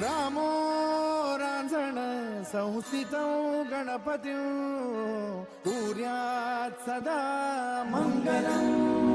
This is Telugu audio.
ग्रामो रांझण संसित गणपती सूर्यात् सदा मङ्गलम्